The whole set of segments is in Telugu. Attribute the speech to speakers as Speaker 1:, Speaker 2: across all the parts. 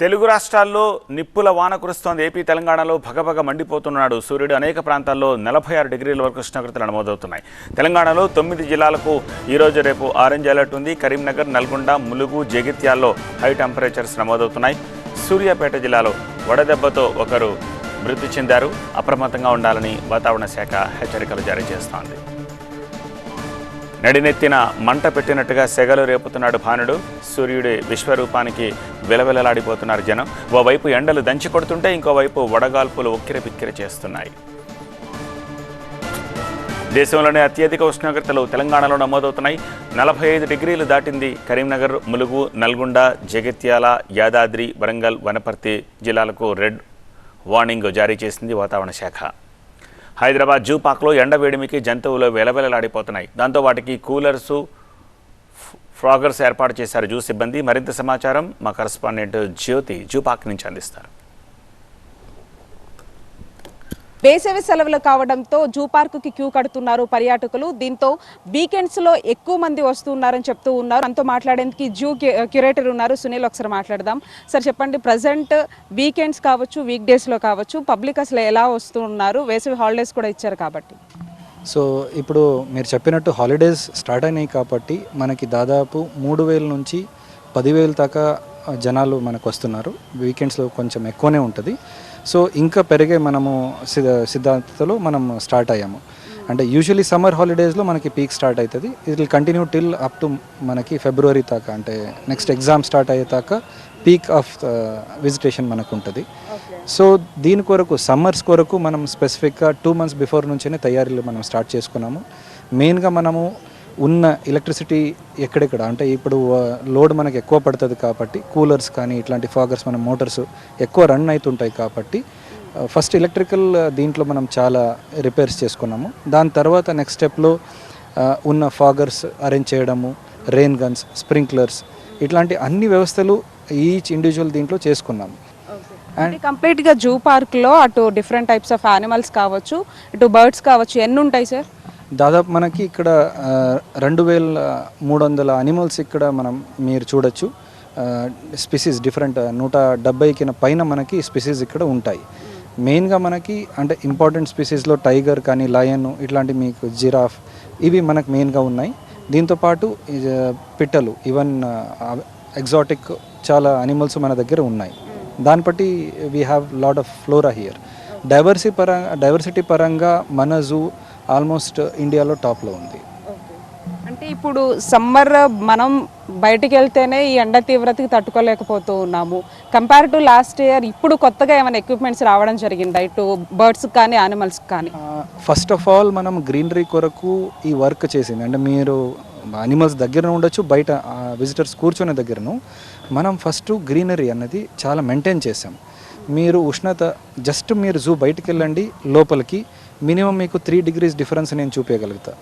Speaker 1: తెలుగు రాష్ట్రాల్లో నిప్పుల వాన కురుస్తోంది. ఏపీ తెలంగాణలో భగభగ మండిపోతున్నాడు సూర్యుడు. అనేక ప్రాంతాల్లో నలభై ఆరు డిగ్రీల వరకు ఉష్ణోగ్రతలు నమోదవుతున్నాయి. తెలంగాణలో తొమ్మిది జిల్లాలకు ఈరోజు రేపు ఆరెంజ్ అలర్ట్ ఉంది. కరీంనగర్ నల్గొండ ములుగు జగిత్యాల్లో హై టెంపరేచర్స్ నమోదవుతున్నాయి. సూర్యాపేట జిల్లాలో వడదెబ్బతో ఒకరు మృతి చెందారు. అప్రమత్తంగా ఉండాలని వాతావరణ శాఖ హెచ్చరికలు జారీ చేస్తోంది. నడినెత్తిన మంట పెట్టినట్టుగా సెగలు రేపుతున్నాడు భానుడు. సూర్యుడి విశ్వరూపానికి విలవిలలాడిపోతున్నారు జనం. ఓవైపు ఎండలు దంచి కొడుతుంటే ఇంకోవైపు వడగాల్పులు ఉక్కిరిబిక్కిర చేస్తున్నాయి. దేశంలోనే అత్యధిక ఉష్ణోగ్రతలు తెలంగాణలో నమోదవుతున్నాయి. నలభై ఐదు డిగ్రీలు దాటింది కరీంనగర్ ములుగు నల్గొండ జగిత్యాల యాదాద్రి వరంగల్ వనపర్తి జిల్లాలకు రెడ్ వార్నింగ్ జారీ చేసింది వాతావరణ శాఖ. హైదరాబాద్ జూ పార్క్లో ఎండ వేడిమికి జంతువులు వెలవెలలాడిపోతున్నాయి. దాంతో వాటికి కూలర్సు ఫ్- ఫ్రాగర్స్ ఏర్పాటు చేశారు జూ సిబ్బంది. మరింత సమాచారం మా కరస్పాండెంట్ జ్యోతి జూ పార్క్ నుంచి అందిస్తారు.
Speaker 2: వేసవి సెలవులు కావడంతో జూ పార్కుకి క్యూ కడుతున్నారు పర్యాటకులు. దీంతో వీకెండ్స్లో ఎక్కువ మంది వస్తున్నారని చెప్తూ ఉన్నారు. మనతో మాట్లాడేందుకు జూ క్యూరేటర్ ఉన్నారు. సునీల్ ఒకసారి మాట్లాడదాం. సార్ చెప్పండి ప్రజెంట్ వీకెండ్స్ కావచ్చు వీక్ డేస్లో కావచ్చు పబ్లిక్ అసలు ఎలా వస్తూ ఉన్నారు వేసవి హాలిడేస్ కూడా ఇచ్చారు కాబట్టి.
Speaker 3: సో ఇప్పుడు మీరు చెప్పినట్టు హాలిడేస్ స్టార్ట్ అయినాయి కాబట్టి మనకి దాదాపు మూడు వేల నుంచి పదివేల దాకా జనాలు మనకు వస్తున్నారు. వీకెండ్స్లో కొంచెం ఎక్కువనే ఉంటుంది. సో ఇంకా పెరిగే మనము సిద్ధ సిద్ధాంతలో మనం స్టార్ట్ అయ్యాము. అంటే యూజువలీ సమ్మర్ హాలిడేస్లో మనకి పీక్ స్టార్ట్ అవుతుంది it will continue till up to మనకి ఫిబ్రవరి దాకా అంటే నెక్స్ట్ ఎగ్జామ్ స్టార్ట్ అయ్యే దాకా పీక్ ఆఫ్ విజిటేషన్ మనకు ఉంటుంది. సో దీని కొరకు సమ్మర్స్ కొరకు మనం స్పెసిఫిక్గా టూ మంత్స్ బిఫోర్ నుంచే తయారీలు మనం స్టార్ట్ చేసుకున్నాము. మెయిన్గా మనము ఉన్న ఎలక్ట్రిసిటీ ఎక్కడెక్కడ? అంటే ఇప్పుడు లోడ్ మనకి ఎక్కువ పడుతుంది కాబట్టి కూలర్స్ కానీ ఇట్లాంటి ఫాగర్స్ మన మోటార్స్ ఎక్కువ రన్ అవుతుంటాయి కాబట్టి ఫస్ట్ ఎలక్ట్రికల్ దీంట్లో మనం చాలా రిపేర్స్ చేసుకున్నాము. దాని తర్వాత నెక్స్ట్ స్టెప్లో ఉన్న ఫాగర్స్ అరేంజ్ చేయడము రెయిన్ గన్స్ స్ప్రింక్లర్స్ ఇట్లాంటి అన్ని వ్యవస్థలు ఈచ్ ఇండివిజువల్ దీంట్లో చేసుకున్నాము.
Speaker 2: అంటే కంప్లీట్గా జూ పార్క్లో అటు డిఫరెంట్ టైప్స్ ఆఫ్ యానిమల్స్ కావచ్చు ఇటు బర్డ్స్ కావచ్చు ఎన్ని ఉంటాయి సార్
Speaker 3: దాదాపు మనకి ఇక్కడ రెండు వేల మూడు వందల అనిమల్స్ ఇక్కడ మనం మీరు చూడొచ్చు. స్పెసీస్ డిఫరెంట్ నూట డెబ్బైకి పైన మనకి స్పెసీస్ ఇక్కడ ఉంటాయి. మెయిన్గా మనకి అంటే ఇంపార్టెంట్ స్పీసీస్లో టైగర్ కానీ లయన్ ఇట్లాంటి మీకు జిరాఫ్ ఇవి మనకు మెయిన్గా ఉన్నాయి. దీంతోపాటు పిట్టలు ఈవెన్ ఎగ్జాటిక్ చాలా అనిమల్స్ మన దగ్గర ఉన్నాయి. దాన్ని బట్టి we have lot of flora here డైవర్సి పరంగా డైవర్సిటీ పరంగా మన జూ ఆల్మోస్ట్ ఇండియాలో టాప్లో ఉంది.
Speaker 2: అంటే ఇప్పుడు సమ్మర్ మనం బయటికి వెళ్తేనే ఈ ఎండ తీవ్రతకి తట్టుకోలేకపోతూ ఉన్నాము. కంపేర్ టు లాస్ట్ ఇయర్ ఇప్పుడు కొత్తగా ఏమైనా ఎక్విప్మెంట్స్ రావడం జరిగిందా? ఇటు బర్డ్స్ కానీ యానిమల్స్ కానీ?
Speaker 3: ఫస్ట్ ఆఫ్ ఆల్ మనం గ్రీనరీ కొరకు ఈ వర్క్ చేసింది. అంటే మీరు అనిమల్స్ దగ్గర ఉండొచ్చు బయట విజిటర్స్ కూర్చునే దగ్గరను. మనం ఫస్ట్ గ్రీనరీ అన్నది చాలా మెయింటైన్ చేసాం మీరు ఉష్ణత జస్ట్ మీరు జూ బయటికి వెళ్ళండి లోపలికి మినిమం మీకు త్రీ డిగ్రీస్ డిఫరెన్స్ నేను చూపించగలుగుతా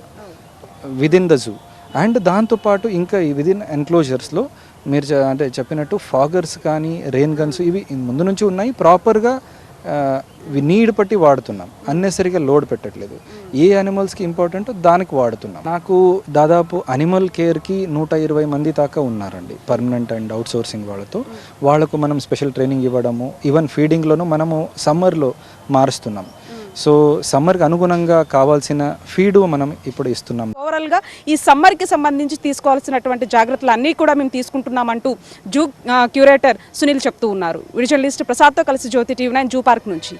Speaker 3: విదిన్ ద జూ అండ్ దాంతోపాటు ఇంకా ఈ విదిన్ ఎన్క్లోజర్స్లో మీరు అంటే చెప్పినట్టు ఫాగర్స్ కానీ రెయిన్ గన్స్ ఇవి ముందు నుంచి ఉన్నాయి. ప్రాపర్గా నీడ్ పట్టి వాడుతున్నాం. అన్నెసరిగా లోడ్ పెట్టట్లేదు. ఏ అనిమల్స్కి ఇంపార్టెంటో దానికి వాడుతున్నాం. నాకు దాదాపు అనిమల్ కేర్కి నూట ఇరవై మంది దాకా ఉన్నారండి పర్మనెంట్ అండ్ అవుట్ సోర్సింగ్ వాళ్ళతో. వాళ్ళకు మనం స్పెషల్ ట్రైనింగ్ ఇవ్వడము ఈవెన్ ఫీడింగ్లోనూ మనము సమ్మర్లో మారుస్తున్నాం. సో సమ్మర్కి అనుగుణంగా కావాల్సిన ఫీడ్ మనం ఇప్పుడు ఇస్తున్నాం.
Speaker 2: ఓవరాల్గా ఈ సమ్మర్కి సంబంధించి తీసుకోవాల్సినటువంటి జాగ్రత్తలు అన్నీ కూడా మేము తీసుకుంటున్నామంటూ జూ క్యూరేటర్ సునీల్ చెప్తూ ఉన్నారు. విజువలిస్ట్ ప్రసాద్తో కలిసి Jyothi TV nine zoo park నుంచి.